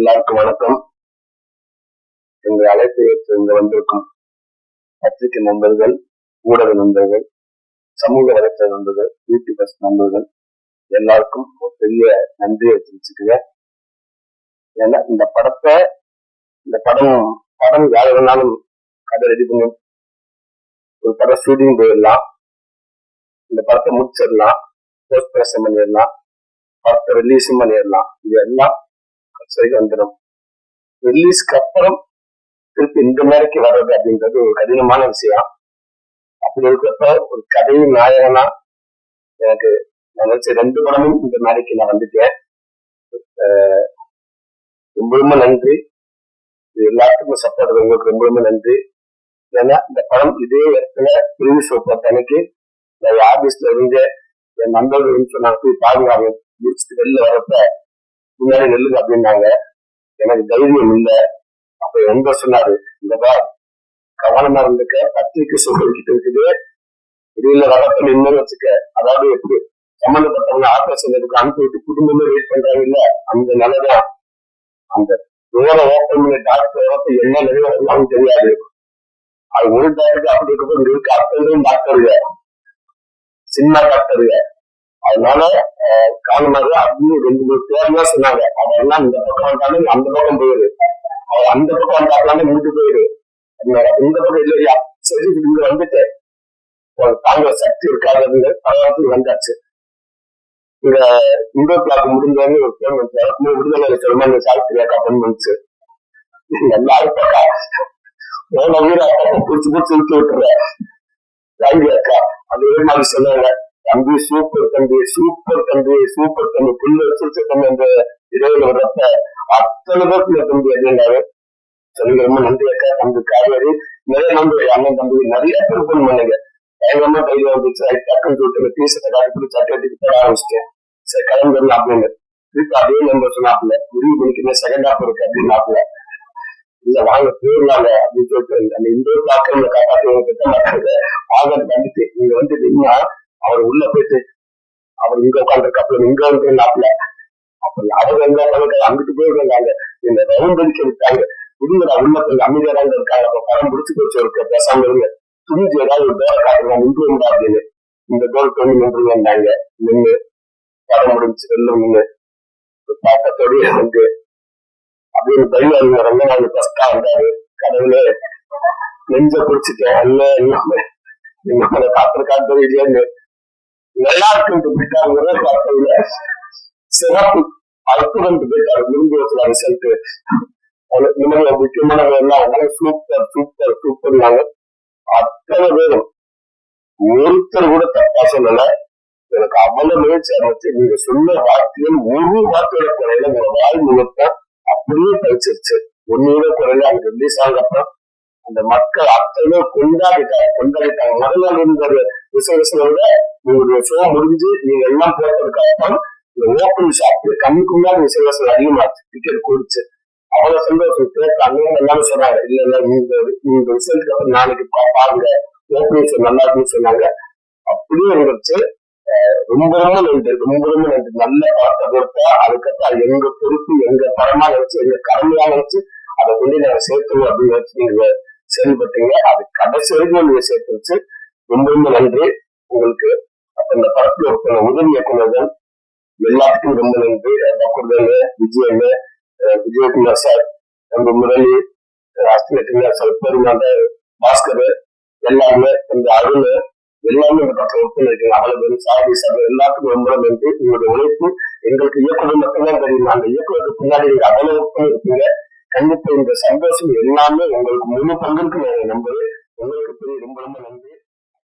எல்லாருக்கும் வணக்கம். எங்கள் அழைப்பு ஏற்று இங்கு வந்திருக்கும் பத்திரிகை நண்பர்கள் ஊடக நண்பர்கள் சமூக வலைத்தள நண்பர்கள் யூடியூபர்ஸ் நண்பர்கள் எல்லாருக்கும் ஒரு பெரிய நன்றியை தெரிவிச்சுக்குங்க ஏன்னா இந்த படத்தை இந்த படம் படம் யார் வேணாலும் கதை ரெடி பண்ணி ஒரு படம் ஷூட்டிங் போயிடலாம். இந்த படத்தை முடிச்சிடலாம். போஸ்ட் ப்ரொடக்ஷன் பண்ணிடலாம். படத்தை ரிலீஸும் பண்ணிடலாம். இது எல்லாம் சரி வந்துடும். ரிலீஸ்க்கு அப்புறம் திருப்பி இந்த மேடைக்கு வர்றது அப்படின்றது ஒரு கடினமான விஷயம். அப்படி இருக்கிறப்ப ஒரு கதையின் நாயகனா எனக்கு நான் நினைச்ச ரெண்டு படமும் இந்த மேடைக்கு நான் வந்துட்டேன். ரொம்ப ரொம்ப நன்றி. இது எல்லாத்துக்கும் சப்போர்ட் உங்களுக்கு ரொம்ப ரொம்ப நன்றி. ஏன்னா இந்த படம் இதே இடத்துல பிரிவு சோப்ப அன்னைக்கு நான் ஆபீஸ்ல இருந்து என் நண்பர்கள் சொன்னாங்க போய் பாதுகாப்பு முடிச்சுட்டு வெளில வரப்ப முன்னாடி நெல்லுங்க அப்படின்னாங்க. எனக்கு தைரியம் இல்லை. அப்ப எங்க சொன்னாரு? இந்த பா கவனமா இருந்துக்க. பத்திரிக்கை சொல்லிக்கிட்டு இருக்குது. வெளியில வரப்ப நின்று வச்சுக்க. அதாவது எப்படி சம்பந்தப்பட்டவங்க ஆபரேஷன் அனுப்பி விட்டு குடும்பமே வெயிட் பண்றாங்க இல்ல. அந்த நிலைதான். அந்த டோரை ஓப்பன் பண்ணி டாக்டர் வரப்ப என்ன நிலை தெரியாது. அது ஒரு டாக்டர் அப்படி இருக்கப்ப இங்க இருக்க அத்தனையும் டாக்டருங்க. சின்ன டாக்டருங்க. அதனால காரணமாக அப்படின்னு ரெண்டு மூணு பேர்லாம் சொன்னாங்க. அவெல்லாம் இந்த பக்கம் வந்தாலும் அந்த பக்கம் போயிரு. அவர் அந்த பக்கம் வந்தாலும் இங்கிட்டு போயிரு. இந்த பக்கம் இல்லையா? சரி இங்க வந்துட்டு தாங்க சக்தி இருக்காது பரவாயில்ல வந்தாச்சு. இந்த இந்தோ கிளாக் முடிஞ்சவங்க ஒரு பேர் வந்து விடுதலை சொல்லுமா சாப்பிட்டு கப்பன் வந்துச்சு எல்லாரும் பக்கா போன பிடிச்சி பிடிச்சி விட்டு விட்டுறேன். தேங்க்யூ அக்கா மாதிரி சொன்னாங்க. தம்பி சூப்பர் தம்பி சூப்பர் தம்பி சூப்பர் தம்பி. புல்லு வச்சு தம்பி அந்த இடையில வர்றப்ப அத்தனை பேருக்கு தம்பி அப்படின்னாரு. சொல்லுங்க ரொம்ப நன்றி அக்கா. தம்பி காவேரி நிறைய நம்பி அண்ணன் தம்பி நிறைய பேர் ஃபோன் பண்ணுங்க. பயங்கரமா கையில வந்துச்சு. டக்குன்னு சொல்லிட்டு டீஷர்ட்டை காட்டி பிடிச்சி சட்டை எடுத்து போட ஆரம்பிச்சிட்டேன். சரி கிளம்பிடலாம் அப்படின்னு திருப்பி அதே நம்பர் சொன்னாப்ல முடிவு பண்ணிக்கிறேன் செகண்ட் ஆஃப் இருக்கு அப்படின்னாப்புல. இல்ல வாங்க போயிடலாங்க அப்படின்னு சொல்லிட்டு அந்த இந்த தாக்கம் காப்பாற்றி வாங்க கண்டிச்சு நீங்க வந்து அவர் உள்ள போயிட்டு அவர் இங்க உட்காந்துருக்காப்புல இங்க வந்துருந்தாப்புல. அப்படி அவர் எங்க உட்காந்து அங்கிட்டு போயிருந்தாங்க இந்த ரவுண்ட் அடிச்சு எடுத்தாங்க புரியுதா? உள்ளத்துல கொஞ்சம் இருக்காங்க. அப்ப படம் முடிச்சு போச்சு இருக்க பேசாம இருங்க. துணிஞ்சு ஏதாவது ஒரு டோரை காட்டுறாங்க நின்று வந்தா அப்படின்னு. இந்த டோர் பண்ணி நின்று வந்தாங்க. நின்று படம் முடிஞ்சு வெளில நின்று தாக்கத்தோடய வந்து அப்படின்னு தைரியம் ரொம்ப நாள் ஃபர்ஸ்டா வந்தாரு. கடவுளே நெஞ்ச குடிச்சிட்டேன் அல்ல எல்லாமே நம்மளை காத்திருக்காது இல்லையான்னு எல்லாருக்கும் போயிட்டாங்கிறத சிறப்பு அற்புதம் பெற்றார் முடிஞ்சு வச்சுனாங்க சொல்லிட்டு இந்த மாதிரி முக்கியமானவங்க எல்லாம் அவங்க சூப்பர் சூப்பர் சூப்பர்னாங்க அத்தனை பேரும் ஒருத்தர் கூட தப்பா சொல்லல. எனக்கு அவ்வளவு முயற்சி அமைச்சு நீங்க சொன்ன வார்த்தைகள் ஒரு வார்த்தையோட குறையில உங்க வாய் முகத்தை அப்படியே பயிச்சிருச்சு ஒண்ணுமே குறையில அங்க ரிலீஸ் ஆனப்ப அந்த மக்கள் அத்தனை கொண்டாடிட்டாங்க கொண்டாடிட்டாங்க. முதல் நாள் இருந்த ரிசர்வேஷனை உங்களுடைய ஷோ முடிஞ்சு நீங்க எல்லாம் போட்டதுக்கு அப்புறம் இந்த ஓப்பன் ஷாப் கண்ணுக்கு முன்னாடி அதிகமாச்சு டிக்கெட் கொடுத்து அவ்வளவு சந்தோஷம். கேட்க அண்ணன் சொன்னாங்க இல்ல இல்ல இந்த இந்த ரிசல்ட் அப்புறம் நாளைக்கு பா- பாருங்க. ஓப்பனிங் நல்லா இருக்குன்னு சொன்னாங்க. அப்படியே இருந்துச்சு. அஹ் ரொம்ப ரொம்ப நன்றி ரொம்ப ரொம்ப நன்றி. நல்ல படத்தை கொடுத்தா அதுக்கப்புறம் எங்க பொறுப்பு எங்க படமா நினைச்சு எங்க கடமையா நினைச்சு அதை கொண்டு நாங்க சேர்க்கணும் அப்படின்னு நினைச்சு நீங்க செயல்பட்டீங்க. அது கடைசி வரைக்கும் நீங்க சேர்த்து வச்சு ரொம்ப ரொம்ப நன்றி. உங்களுக்கு அப்ப இந்த படத்துல ஒருத்தன உதவி இயக்குனர்கள் எல்லாத்துக்கும் ரொம்ப நன்றி. பக்குர்தன் விஜயன் விஜயகுமார் சார் நம்ம முரளி ஆஸ்திரேலியா சார் பெருமாண்ட பாஸ்கர் எல்லாருமே இந்த அருள் எல்லாமே இந்த பக்கம் ஒத்து இருக்கீங்க அவ்வளவு பேரும் சாதி சார் எல்லாத்துக்கும் ரொம்ப நன்றி. உங்களுடைய உழைப்பு எங்களுக்கு இயக்குநர் மட்டும்தான் தெரியும். அந்த இயக்குநருக்கு பின்னாடி நீங்க அவ்வளவு ஒத்து இருக்கீங்க. கண்டிப்பா இந்த சந்தோஷம் எல்லாமே உங்களுக்கு முழு பங்கிற்கு நான் நம்புறேன் உங்களுக்கு ரொம்ப ரொம்ப நன்றி.